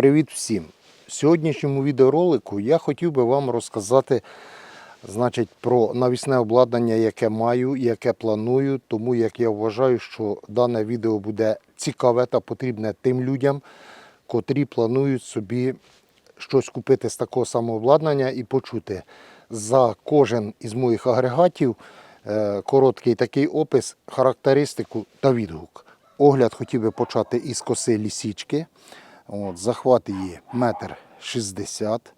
Привіт всім! В сьогоднішньому відеоролику я хотів би вам розказати значить, про навісне обладнання, яке маю, яке планую, тому як я вважаю, що дане відео буде цікаве та потрібне тим людям, котрі планують собі щось купити з такого самого обладнання і почути за кожен із моїх агрегатів е, короткий такий опис, характеристику та відгук. Огляд хотів би почати із коси лісічки. От, захват її метр шістдесят.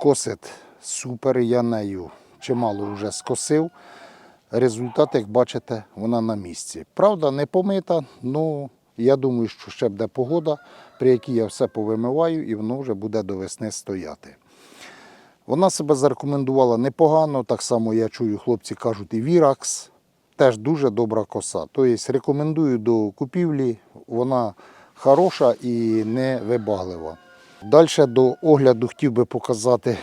Косить супер, я нею чимало вже скосив. Результат, як бачите, вона на місці. Правда, не помита, але я думаю, що ще буде погода, при якій я все повимиваю і воно вже буде до весни стояти. Вона себе зарекомендувала непогано, так само я чую, хлопці кажуть, і Віракс. Теж дуже добра коса. Тобто рекомендую до купівлі, вона хороша і не вибаглива. Далі до огляду хотів би показати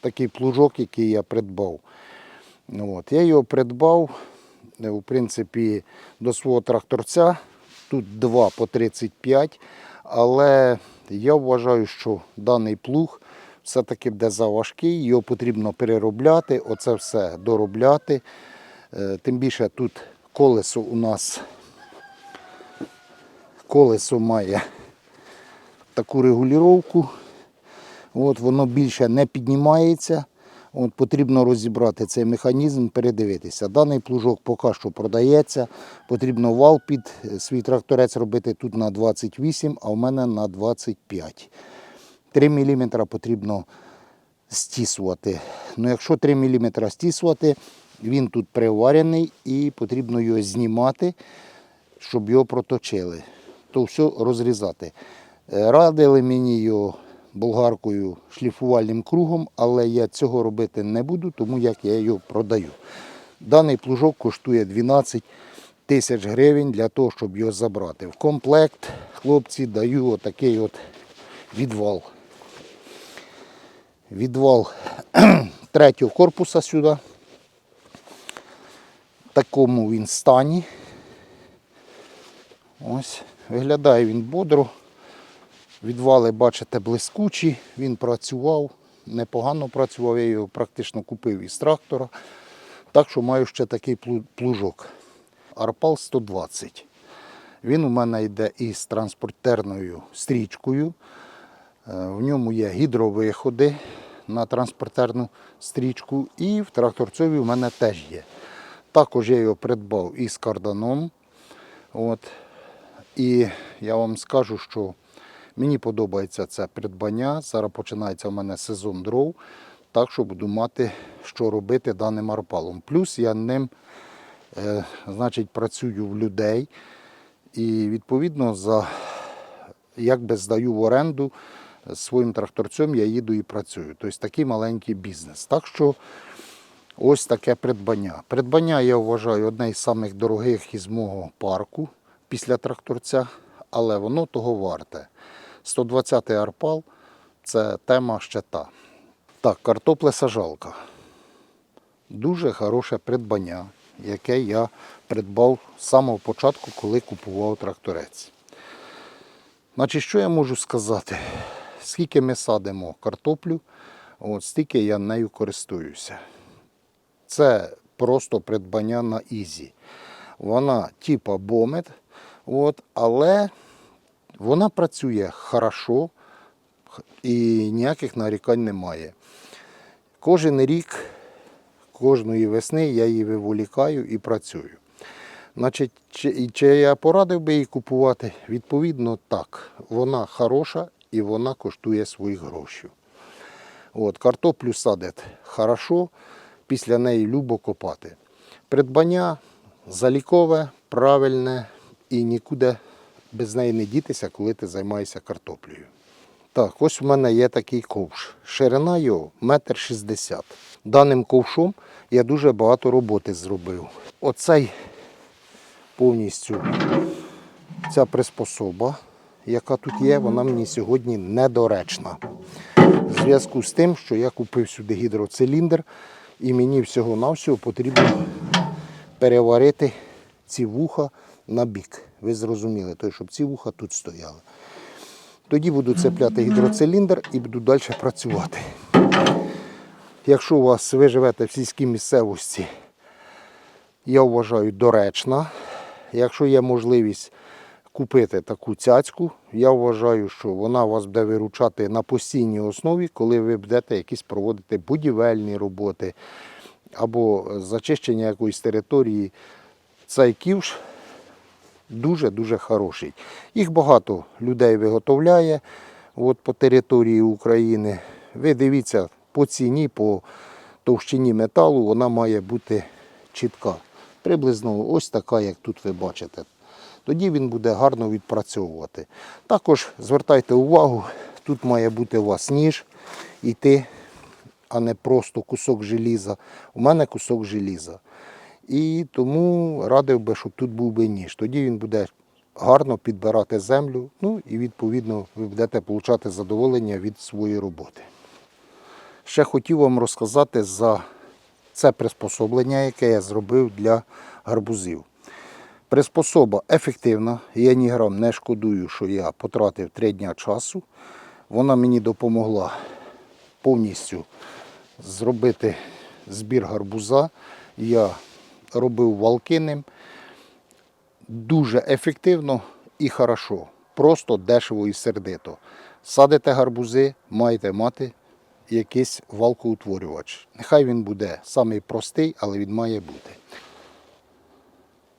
такий плужок, який я придбав. Ну, От, я його придбав, е, в принципі, до свого тракторця. Тут два по 35, але я вважаю, що даний плуг все-таки буде заважкий, його потрібно переробляти, оце все доробляти. Е, Тим більше тут колесо у нас колесо має таку регулювання. От, воно більше не піднімається. От, потрібно розібрати цей механізм, передивитися. Даний плужок поки що продається. Потрібно вал під свій тракторець робити тут на 28, а в мене на 25. 3 мм потрібно стісувати. Ну, якщо 3 мм стісувати, він тут приварений і потрібно його знімати, щоб його проточили. То все розрізати. Е, Радили мені його болгаркою шліфувальним кругом, але я цього робити не буду, тому як я його продаю. Даний плужок коштує 12 тисяч гривень для того, щоб його забрати. В комплект хлопці даю отакий от відвал. Відвал третього корпуса сюди. В такому він стані. Ось, виглядає він бодро. Відвали, бачите, блискучі. Він працював, непогано працював, я його практично купив із трактора. Так що маю ще такий плужок. Арпал 120. Він у мене йде із транспортерною стрічкою. Е, В ньому є гідровиходи на транспортерну стрічку. І в тракторцові у мене теж є. Також я його придбав із карданом. От. І я вам скажу, що мені подобається це придбання. Зараз починається у мене сезон дров, так що буду мати, що робити даним арпалом. Плюс я ним е, значить, працюю в людей і відповідно за якби здаю в оренду своїм тракторцем, я їду і працюю. Тобто такий маленький бізнес. Так що ось таке придбання. Придбання я вважаю одне із самих дорогих із мого парку після тракторця, але воно того варте. 120-й арпал це тема ще та. Так, картоплесажалка. Дуже хороше придбання, яке я придбав з самого початку, коли купував тракторець. Значить, що я можу сказати? Скільки ми садимо картоплю, от стільки я нею користуюся. Це просто придбання на ізі. Вона типа бомет, от, але вона працює хорошо і ніяких нарікань немає. Кожен рік, кожної весни я її виволікаю і працюю. Значить, чи, чи я порадив би її купувати? Відповідно, так. Вона хороша і вона коштує своїх грошей. От, картоплю садить хорошо, після неї любо копати. Придбання залікове, правильне і нікуди без неї не дітися, коли ти займаєшся картоплею. Так, ось у мене є такий ковш. Ширина його метр шістдесят. Даним ковшом я дуже багато роботи зробив. Оцей повністю ця приспособа, яка тут є, вона мені сьогодні недоречна. В зв'язку з тим, що я купив сюди гідроциліндр, і мені всього-навсього потрібно переварити ці вуха на бік. Ви зрозуміли, тобто, щоб ці вуха тут стояли. Тоді буду цепляти гідроциліндр і буду далі працювати. Якщо у вас ви живете в сільській місцевості, я вважаю доречна. Якщо є можливість купити таку цяцьку, я вважаю, що вона вас буде виручати на постійній основі, коли ви будете якісь проводити будівельні роботи або зачищення якоїсь території. Цей ківш дуже-дуже хороший. Їх багато людей виготовляє от, по території України. Ви дивіться по ціні, по товщині металу, вона має бути чітка. Приблизно ось така, як тут ви бачите. Тоді він буде гарно відпрацьовувати. Також звертайте увагу, тут має бути у вас ніж іти, а не просто кусок желіза. У мене кусок желіза. І тому радив би, щоб тут був би ніж. Тоді він буде гарно підбирати землю, ну і відповідно ви будете отримати задоволення від своєї роботи. Ще хотів вам розказати за це приспособлення, яке я зробив для гарбузів. Приспособа ефективна, я ні грам не шкодую, що я потратив 3 дня часу. Вона мені допомогла повністю зробити збір гарбуза. Я робив валки ним дуже ефективно і хорошо. Просто дешево і сердито. Садите гарбузи, маєте мати якийсь валкоутворювач. Нехай він буде самий простий, але він має бути.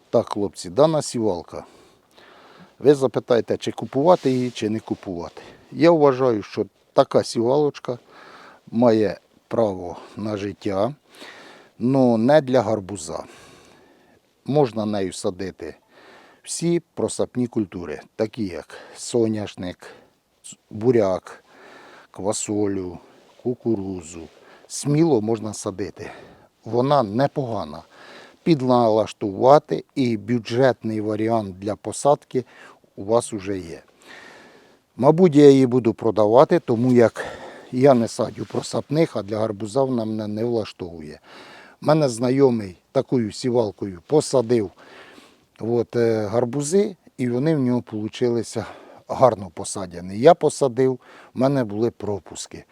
Так, хлопці, дана сівалка. Ви запитаєте, чи купувати її, чи не купувати. Я вважаю, що така сівалочка має право на життя, але не для гарбуза. Можна нею садити всі просапні культури, такі як соняшник, буряк, квасолю, кукурузу. Сміло можна садити. Вона непогана. Підналаштувати і бюджетний варіант для посадки у вас вже є. Мабуть, я її буду продавати, тому як я не садю просапних, а для гарбуза вона мене не влаштовує. Мене знайомий такою сівалкою посадив от, е, гарбузи, і вони в нього вийшли гарно посадяні. Я посадив, в мене були пропуски.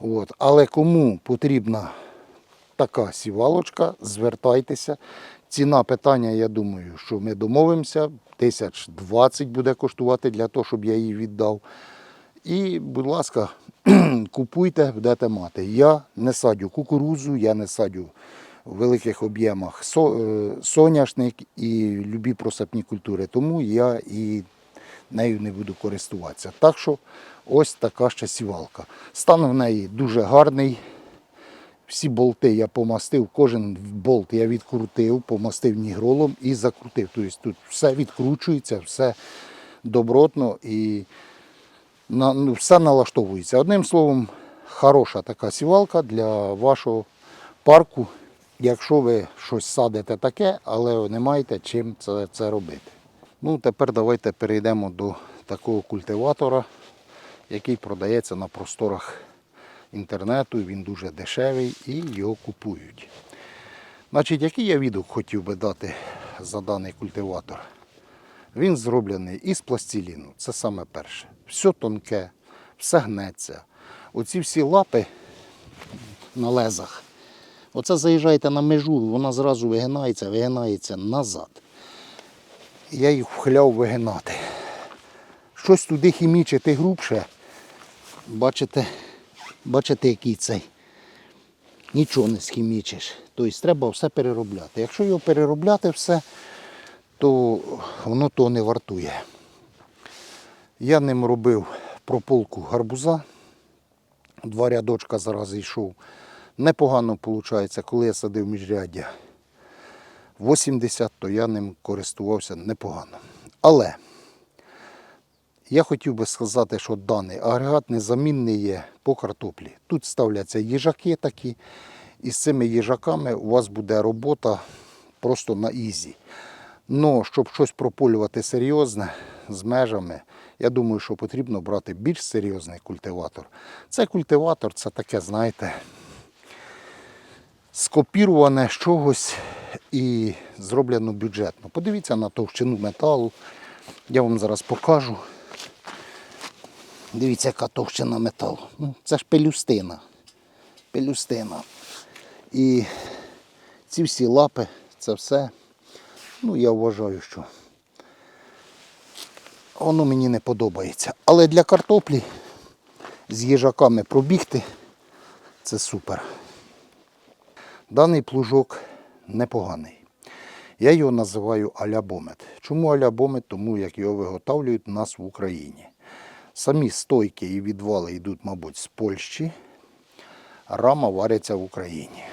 От. Але кому потрібна така сівалочка, звертайтеся. Ціна питання, я думаю, що ми домовимося. Тисяч 20 буде коштувати для того, щоб я її віддав. І, будь ласка, купуйте, будете мати. Я не садю кукурузу, я не садю в великих об'ємах е, соняшник і любі просапні культури. Тому я і нею не буду користуватися. Так що ось така ще сівалка. Стан в неї дуже гарний. Всі болти я помастив, кожен болт я відкрутив, помастив нігролом і закрутив. Тобто тут все відкручується, все добротно і на, ну, все налаштовується. Одним словом, хороша така сівалка для вашого парку, якщо ви щось садите таке, але не маєте чим це, це робити. Ну, тепер давайте перейдемо до такого культиватора, який продається на просторах інтернету. Він дуже дешевий і його купують. Значить, який я відгук хотів би дати за даний культиватор? Він зроблений із пластиліну, це саме перше. Все тонке, все гнеться. Оці всі лапи на лезах. Оце заїжджаєте на межу, вона зразу вигинається, вигинається назад. Я їх вхляв вигинати. Щось туди хімічити грубше. Бачите, бачите, який цей. Нічого не схімічиш. Тобто треба все переробляти. Якщо його переробляти все, то воно того не вартує. Я ним робив прополку гарбуза. Два рядочка зараз йшов. Непогано виходить, коли я садив міжряддя 80, то я ним користувався непогано. Але я хотів би сказати, що даний агрегат незамінний є по картоплі. Тут ставляться їжаки такі, і з цими їжаками у вас буде робота просто на ізі. Ну, щоб щось прополювати серйозне з межами, я думаю, що потрібно брати більш серйозний культиватор. Цей культиватор це таке, знаєте, скопіруване з чогось і зроблено бюджетно. Подивіться на товщину металу. Я вам зараз покажу. Дивіться, яка товщина металу. Ну, це ж пелюстина. Пелюстина. І ці всі лапи, це все. Ну, я вважаю, що воно мені не подобається. Але для картоплі з їжаками пробігти це супер. Даний плужок непоганий. Я його називаю алябомет. Чому алябомет? Тому як його виготовлюють у нас в Україні. Самі стойки і відвали йдуть, мабуть, з Польщі. Рама вариться в Україні.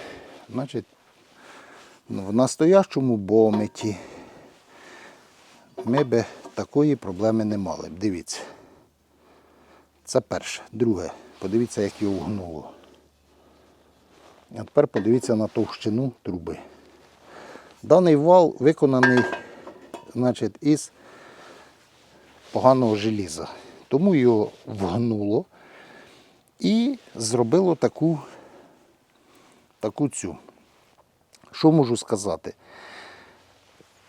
Значить, в настоящому бометі ми би такої проблеми не мали. Дивіться. Це перше. Друге, подивіться, як його вгнуло. А тепер подивіться на товщину труби. Даний вал виконаний значить, із поганого желіза. Тому його вгнуло і зробило таку, таку цю. Що можу сказати?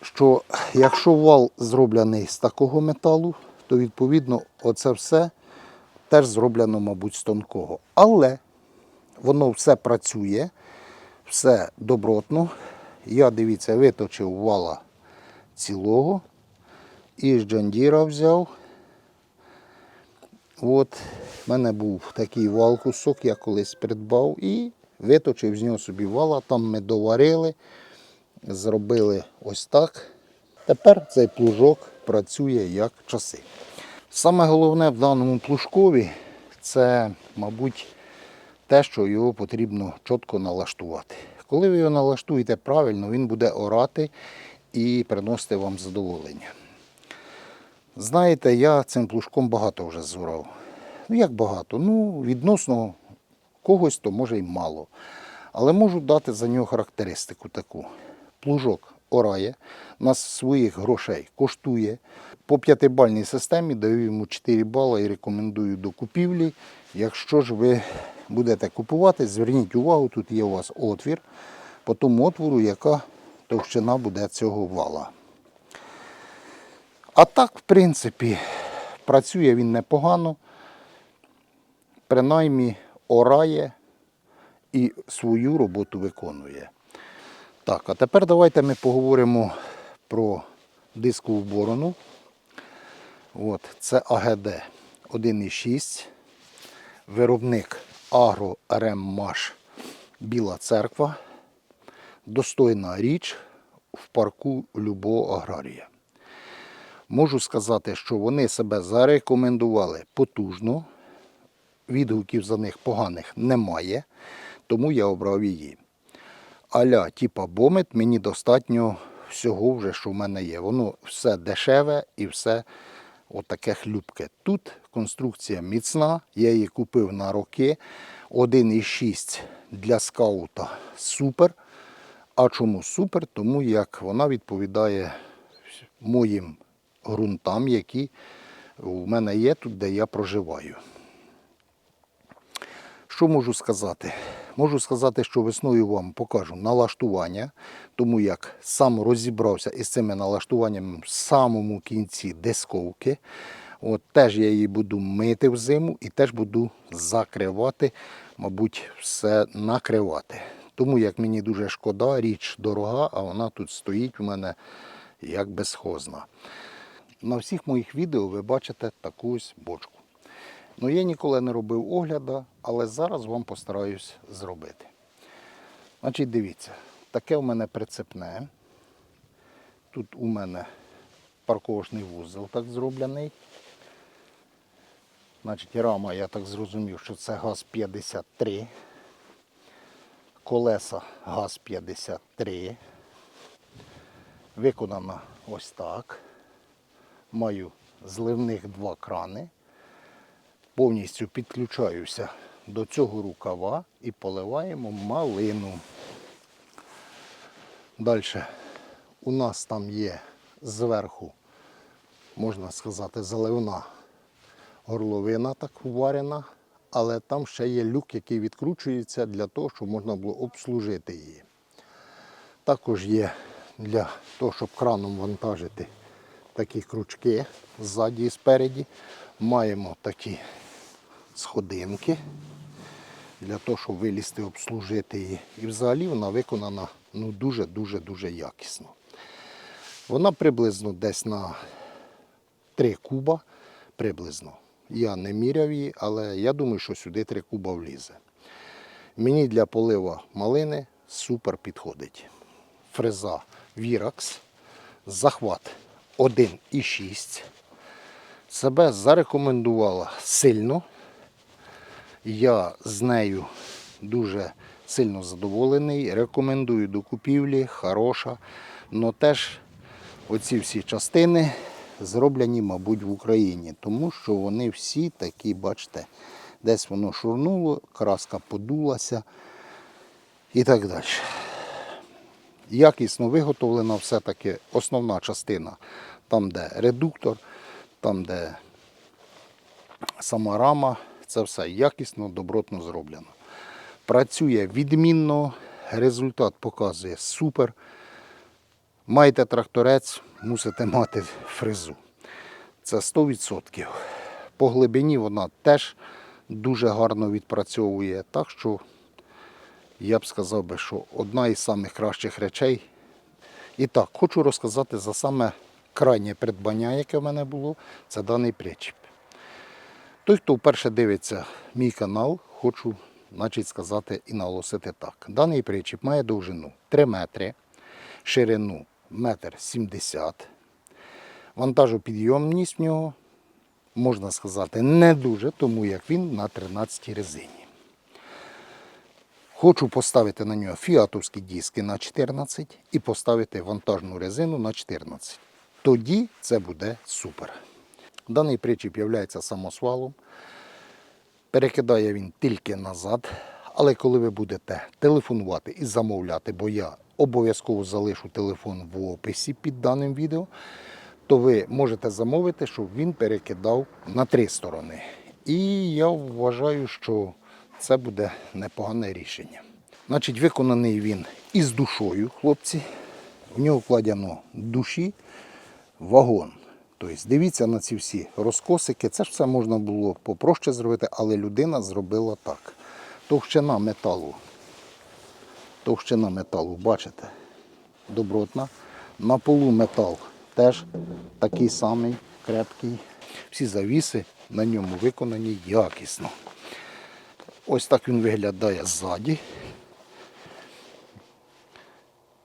Що якщо вал зроблений з такого металу, то відповідно оце все теж зроблено, мабуть, з тонкого. Але воно все працює, все добротно. Я, дивіться, виточив вала цілого. І з Джандіра взяв. От, в мене був такий вал кусок, я колись придбав і виточив з нього собі вала. Там ми доварили, зробили ось так. Тепер цей плужок працює як часи. Саме головне в даному плужкові це, мабуть, те, що його потрібно чітко налаштувати. Коли ви його налаштуєте правильно, він буде орати і приносити вам задоволення. Знаєте, я цим плужком багато вже зорав. Ну як багато? Ну, відносно когось, то може й мало. Але можу дати за нього характеристику таку. Плужок орає, нас своїх грошей коштує. По п'ятибальній системі даю йому 4 бали і рекомендую до купівлі. Якщо ж ви будете купувати, зверніть увагу, тут є у вас отвір, по тому отвору, яка товщина буде цього вала. А так, в принципі, працює він непогано, принаймні орає і свою роботу виконує. Так, а тепер давайте ми поговоримо про дискову борону. От, це АГД 1,6. Виробник Агро Реммаш Біла Церква. Достойна річ в парку любого аграрія. Можу сказати, що вони себе зарекомендували потужно. Відгуків за них поганих немає, тому я обрав її. Аля, типа бомет, мені достатньо всього вже, що в мене є. Воно все дешеве і все отаке хлюпке. Тут конструкція міцна, я її купив на роки. 1,6 для скаута супер. А чому супер? Тому як вона відповідає моїм ґрунтам, які у мене є тут, де я проживаю. Що можу сказати? Можу сказати, що весною вам покажу налаштування, тому як сам розібрався із цими налаштуваннями в самому кінці дисковки. От теж я її буду мити в зиму і теж буду закривати, мабуть, все накривати. Тому як мені дуже шкода, річ дорога, а вона тут стоїть у мене як безхозна. На всіх моїх відео ви бачите таку ось бочку. Ну, я ніколи не робив огляду, але зараз вам постараюсь зробити. Значить, дивіться, таке у мене прицепне. Тут у мене парковочний вузол так зроблений. Значить, рама, я так зрозумів, що це ГАЗ-53. Колеса ГАЗ-53. Виконана ось так. Маю зливних два крани повністю підключаюся до цього рукава і поливаємо малину. Далі у нас там є зверху, можна сказати, заливна горловина так варена, але там ще є люк, який відкручується для того, щоб можна було обслужити її. Також є для того, щоб краном вантажити такі крючки ззаді і спереді. Маємо такі сходинки для того, щоб вилізти, обслужити її. І взагалі вона виконана ну, дуже-дуже-дуже якісно. Вона приблизно десь на 3 куба. Приблизно. Я не міряв її, але я думаю, що сюди 3 куба влізе. Мені для полива малини супер підходить. Фреза Virax, захват 1,6. Себе зарекомендувала сильно. Я з нею дуже сильно задоволений. Рекомендую до купівлі, хороша. Но теж оці всі частини зроблені, мабуть, в Україні, тому що вони всі такі, бачите, десь воно шурнуло, краска подулася і так далі. Якісно виготовлена все-таки основна частина, там, де редуктор, там, де сама рама, це все якісно, добротно зроблено. Працює відмінно, результат показує супер. Маєте тракторець, мусите мати фрезу. Це 100%. По глибині вона теж дуже гарно відпрацьовує. Так що я б сказав би, що одна із самих кращих речей. І так, хочу розказати за саме крайнє придбання, яке в мене було, це даний причіп. Той, хто вперше дивиться мій канал, хочу значить, сказати і наголосити так. Даний причіп має довжину 3 метри, ширину 1,70 м. Вантажопідйомність в нього, можна сказати, не дуже, тому як він на 13 резині. Хочу поставити на нього фіатовські диски на 14 і поставити вантажну резину на 14. Тоді це буде супер. Даний причіп є самосвалом. Перекидає він тільки назад. Але коли ви будете телефонувати і замовляти, бо я обов'язково залишу телефон в описі під даним відео, то ви можете замовити, щоб він перекидав на три сторони. І я вважаю, що це буде непогане рішення. Значить, виконаний він із душою, хлопці. В нього вкладено душі, вагон. Тобто дивіться на ці всі розкосики. Це ж все можна було попроще зробити, але людина зробила так. Товщина металу. Товщина металу, бачите? Добротна. На полу метал теж такий самий крепкий. Всі завіси на ньому виконані якісно. Ось так він виглядає ззаді.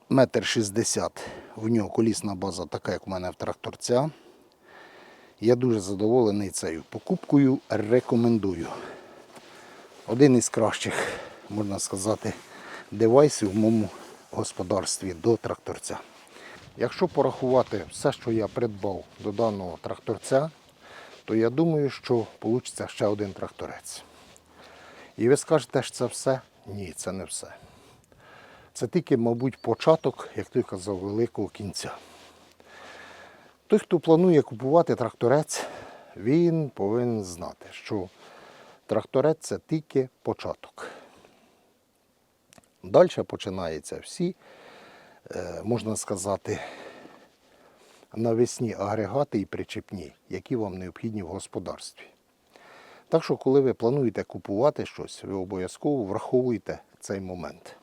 Метр шістдесят. В нього колісна база така, як у мене в тракторця. Я дуже задоволений цією покупкою. Рекомендую. Один із кращих, можна сказати, девайсів в моєму господарстві до тракторця. Якщо порахувати все, що я придбав до даного тракторця, то я думаю, що вийде ще один тракторець. І ви скажете, що це все? Ні, це не все. Це тільки, мабуть, початок, як ти казав, великого кінця. Той, хто планує купувати тракторець, він повинен знати, що тракторець це тільки початок. Далі починаються всі, е, можна сказати, навесні агрегати і причепні, які вам необхідні в господарстві. Так що, коли ви плануєте купувати щось, ви обов'язково враховуєте цей момент.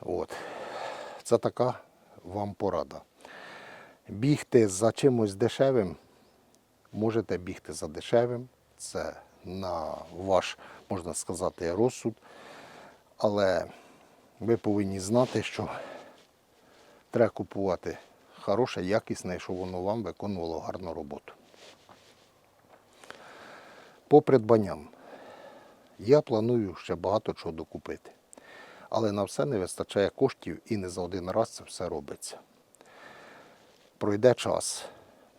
От. Це така вам порада. Бігти за чимось дешевим, можете бігти за дешевим. Це на ваш, можна сказати, розсуд. Але ви повинні знати, що треба купувати хороше, якісне, щоб воно вам виконувало гарну роботу. По придбанням я планую ще багато чого докупити. Але на все не вистачає коштів і не за один раз це все робиться. Пройде час,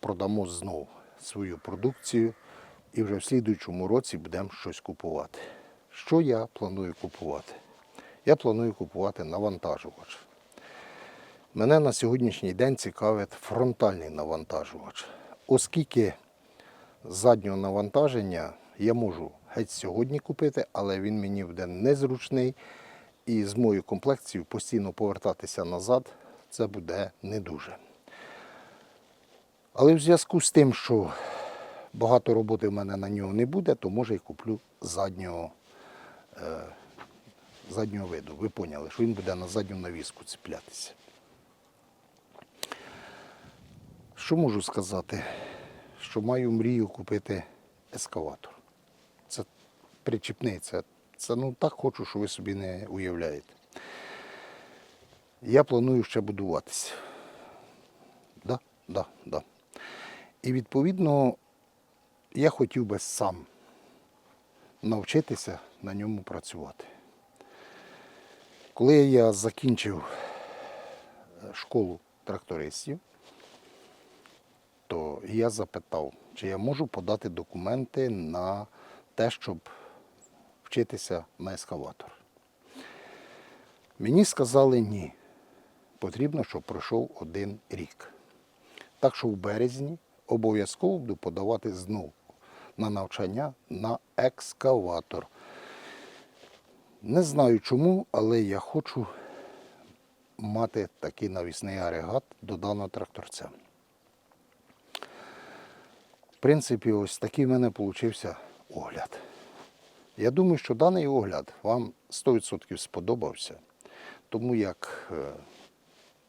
продамо знову свою продукцію і вже в слідуючому році будемо щось купувати. Що я планую купувати? Я планую купувати навантажувач. Мене на сьогоднішній день цікавить фронтальний навантажувач. Оскільки заднього навантаження я можу геть сьогодні купити, але він мені буде незручний. І з моєю комплекцією постійно повертатися назад це буде не дуже. Але в зв'язку з тим, що багато роботи в мене на нього не буде, то може і куплю заднього, е, заднього виду. Ви поняли, що він буде на задню навіску цеплятися. Що можу сказати? Що маю мрію купити ескаватор. Це причіпний, це, це ну так хочу, що ви собі не уявляєте. Я планую ще будуватися. Да, да, да. І відповідно я хотів би сам навчитися на ньому працювати. Коли я закінчив е, школу трактористів, то я запитав, чи я можу подати документи на те, щоб вчитися на ескаватор. Мені сказали ні. Потрібно, щоб пройшов один рік. Так що в березні обов'язково буду подавати знову на навчання на екскаватор. Не знаю чому, але я хочу мати такий навісний агрегат до даного тракторця. В принципі, ось такий в мене вийшов огляд. Я думаю, що даний огляд вам 100% сподобався, тому як е,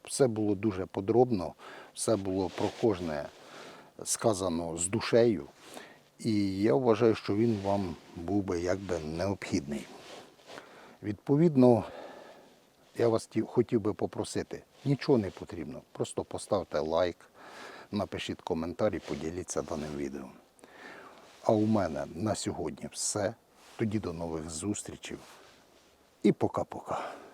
все було дуже подробно, все було про кожне сказано з душею. І я вважаю, що він вам був би якби необхідний. Відповідно, я вас хотів би попросити, нічого не потрібно. Просто поставте лайк, напишіть коментар і поділіться даним відео. А у мене на сьогодні все. Тоді до нових зустрічей. І пока-пока.